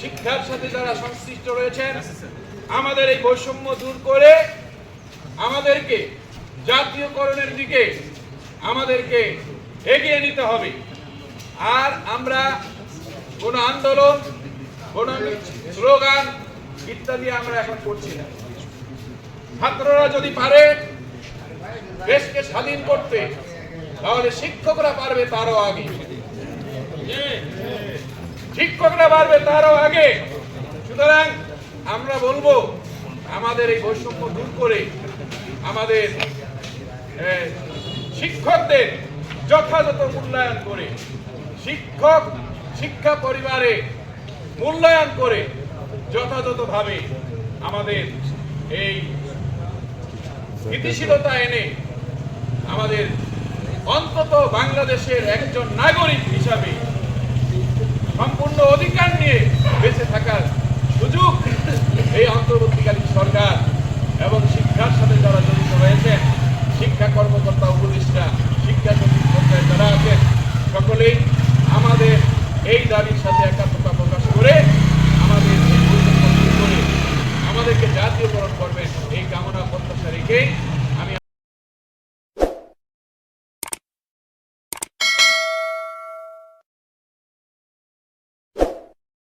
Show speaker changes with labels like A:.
A: শিক্ষার সাথে যারা সংশ্লিষ্ট রয়েছেন, আমাদের এই বৈষম্য দূর করে আমাদেরকে জাতীয়করণের দিকে আমাদেরকে এগিয়ে নিতে হবে। আর আমরা কোনো আন্দোলন, কোনো স্লোগান ইত্যাদি আমরা এখন করছি না। ছাত্ররা যদি পারে দেশকে স্বাধীন করতে, তাহলে শিক্ষকরা পারবে তারও আগে। শিক্ষকরা পারবে তারও আগে। সুতরাং আমরা বলব, আমাদের এই বৈষম্য দূর করে আমাদের শিক্ষকদের যথাযথ মূল্যায়ন করে, শিক্ষক, শিক্ষা পরিবারে মূল্যায়ন করে যথাযথভাবে আমাদের এই স্থিতিশীলতা এনে আমাদের অন্তত বাংলাদেশের একজন নাগরিক হিসাবে থাকার সুযোগ এই অন্তর্বর্তীকালীন সরকার এবং শিক্ষার সাথে যারা জড়িত রয়েছেন শিক্ষা কর্মকর্তা, উপদেষ্টা, শিক্ষা সচিব পর্যায়ে যারা আছেন, সকলেই আমাদের এই দাবির সাথে একাত্মতা প্রকাশ করে আমাদের আমাদেরকে জাতীয়করণ করবেন এই কামনা প্রত্যাশা রেখেই